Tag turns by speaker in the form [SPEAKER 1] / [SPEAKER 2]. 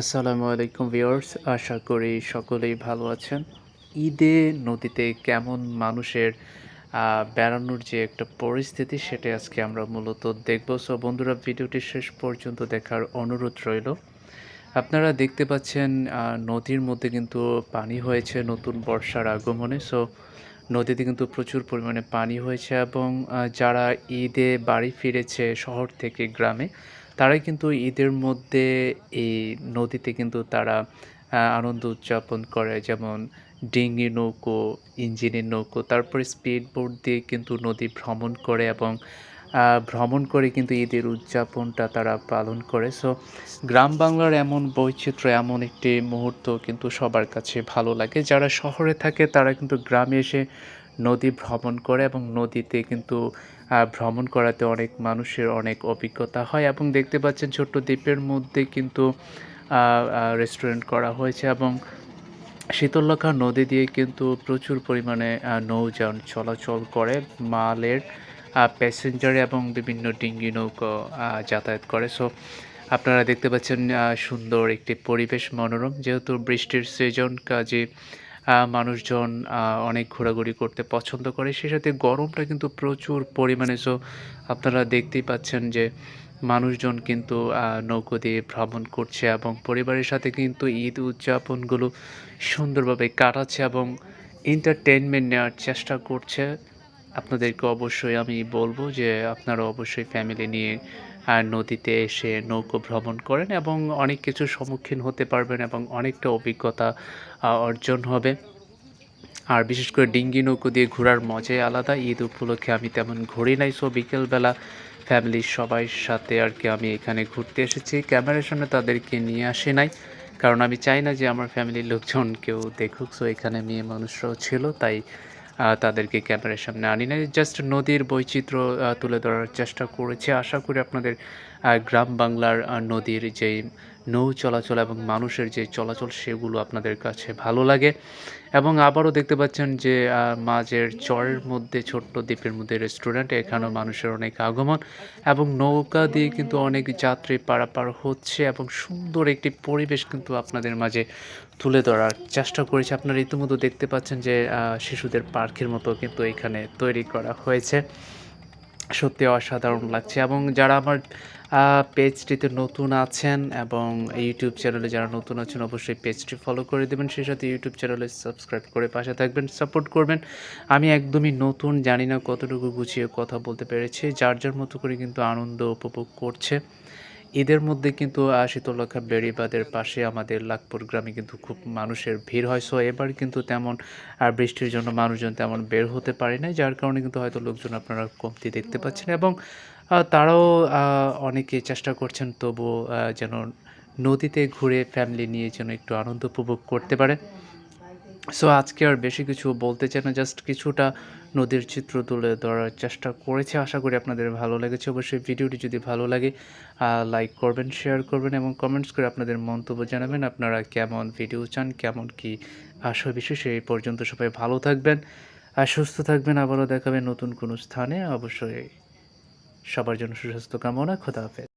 [SPEAKER 1] আসসালামু আলাইকুম ভিউয়ার্স, আশা করি সকলেই ভালো আছেন। ঈদে নদীতে কেমন মানুষের বেড়ানোর যে একটা পরিস্থিতি সেটা আজকে আমরা মূলত দেখব। সো বন্ধুরা, ভিডিওটি শেষ পর্যন্ত দেখার অনুরোধ রইল। আপনারা দেখতে পাচ্ছেন নদীর মধ্যে কিন্তু পানি হয়েছে নতুন বর্ষার আগমনে। সো নদীতে কিন্তু প্রচুর পরিমাণে পানি হয়েছে এবং যারা ঈদে বাড়ি ফিরেছে শহর থেকে গ্রামে তারাই কিন্তু ঈদের মধ্যে এই নদীতে কিন্তু তারা আনন্দ উদযাপন করে। যেমন ডিঙি নৌকো ইঞ্জিনের নৌকো, তারপরে স্পিড বোট দিয়ে কিন্তু নদী ভ্রমণ করে এবং ভ্রমণ করে কিন্তু ঈদের উদযাপনটা তারা পালন করে। সো, গ্রাম বাংলার এমন বৈচিত্র্য, এমন একটি মুহূর্ত কিন্তু সবার কাছে ভালো লাগে। যারা শহরে থাকে, তারা কিন্তু গ্রামে এসে নদী ভ্রমণ করে এবং নদীতে কিন্তু ভ্রমণ করাতে অনেক মানুষের অনেক অভিজ্ঞতা হয় এবং দেখতে পাচ্ছেন ছোট্ট দ্বীপের মধ্যে কিন্তু রেস্টুরেন্ট করা হয়েছে এবং শীতলক্ষা নদী দিয়ে কিন্তু প্রচুর পরিমাণে নৌযান চলাচল করে। মালের প্যাসেঞ্জার এবং বিভিন্ন ডিঙ্গি নৌকো যাতায়াত করে। সো আপনারা দেখতে পাচ্ছেন সুন্দর একটি পরিবেশ, মনোরম। যেহেতু বৃষ্টির সিজন কাজে মানুষজন অনেক ঘোরাঘুরি করতে পছন্দ করে। সেই সাথে গরমটা কিন্তু প্রচুর পরিমাণে। সো আপনারা দেখতেই পাচ্ছেন যে মানুষজন কিন্তু নৌকো দিয়ে ভ্রমণ করছে এবং পরিবারের সাথে কিন্তু ঈদ উদযাপনগুলো সুন্দরভাবে কাটাচ্ছে এবং এন্টারটেনমেন্ট নেওয়ার চেষ্টা করছে। আপনাদেরকে অবশ্যই আমি বলব যে আপনারা অবশ্যই ফ্যামিলি নিয়ে নদীতে এসে নৌকো ভ্রমণ করেন এবং অনেক কিছুর সম্মুখীন হতে পারবেন এবং অনেকটা অভিজ্ঞতা অর্জন হবে। আর বিশেষ করে ডিঙ্গি নৌকো দিয়ে ঘোরার মজাই আলাদা। ঈদ উপলক্ষে আমি তেমন ঘুরি নাই সো বিকেলবেলা ফ্যামিলির সবাই সাথে আর কি আমি এখানে ঘুরতে এসেছি। ক্যামেরার সামনে তাদেরকে নিয়ে আসি নাই, কারণ আমি চাই না যে আমার ফ্যামিলির লোকজন কেউ দেখুক। সো এখানে মেয়ে মানুষরাও ছিল, তাই তাদেরকে ক্যামেরার সামনে আনি না জাস্ট নদীর বৈচিত্র্য তুলে ধরার চেষ্টা করেছি। আশা করি আপনাদের গ্রাম বাংলার নদীর যেই নৌ চলাচল এবং মানুষের যে চলাচল সেগুলো আপনাদের কাছে ভালো লাগে। এবং আবারও দেখতে পাচ্ছেন যে মাঝের চরের মধ্যে, ছোট্ট দ্বীপের মধ্যে রেস্টুরেন্ট এখানেও মানুষের অনেক আগমন এবং নৌকা দিয়ে কিন্তু অনেক যাত্রী পারাপার হচ্ছে এবং সুন্দর একটি পরিবেশ কিন্তু আপনাদের মাঝে তুলে ধরার চেষ্টা করেছে। আপনারা ইতিমধ্যে দেখতে পাচ্ছেন যে শিশুদের পার্কের মতো কিন্তু এখানে তৈরি করা হয়েছে। সত্যি অসাধারণ লাগছে এবং যারা আমার পেজটিতে নতুন আছেন এবং ইউটিউব চ্যানেলে যারা নতুন আছেন, অবশ্যই পেজটি ফলো করে দেবেন। সেই সাথে ইউটিউব চ্যানেলে সাবস্ক্রাইব করে পাশে থাকবেন সাপোর্ট করবেন। আমি একদমই নতুন, জানি না কতটুকু গুছিয়ে কথা বলতে পেরেছি, যার যার মতো করে কিন্তু আনন্দ উপভোগ করছে। ঈদের মধ্যে কিন্তু শীতলক্ষা বেড়িবাঁধের পাশে আমাদের লাখপুর গ্রামে কিন্তু খুব মানুষের ভিড় হয়। সো এবার কিন্তু তেমন, আর বৃষ্টির জন্য মানুষজন তেমন বের হতে পারে না যার কারণে কিন্তু হয়তো লোকজন আপনারা কমতি দেখতে পাচ্ছেন এবং তারাও অনেকে চেষ্টা করছেন তবুও যেন নদীতে ঘুরে ফ্যামিলি নিয়ে যেন একটু আনন্দ উপভোগ করতে পারে। সো আজকে আর বেশি কিছু বলতে চাই না জাস্ট কিছুটা নদীর চিত্র তুলে ধরার চেষ্টা করেছি। আশা করি আপনাদের ভালো লেগেছে। অবশ্যই ভিডিওটি যদি ভালো লাগে লাইক করবেন শেয়ার করবেন এবং কমেন্টস করে আপনাদের মন্তব্য জানাবেন। আপনারা কেমন ভিডিও চান, কেমন কি আশা বিশেষ, এই পর্যন্ত সবাই ভালো থাকবেন আর সুস্থ থাকবেন। আবারও দেখাবেন নতুন কোনো স্থানে। অবশ্যই সবার জন্য সুস্বাস্থ্য কামনা। খোদা হাফেজ।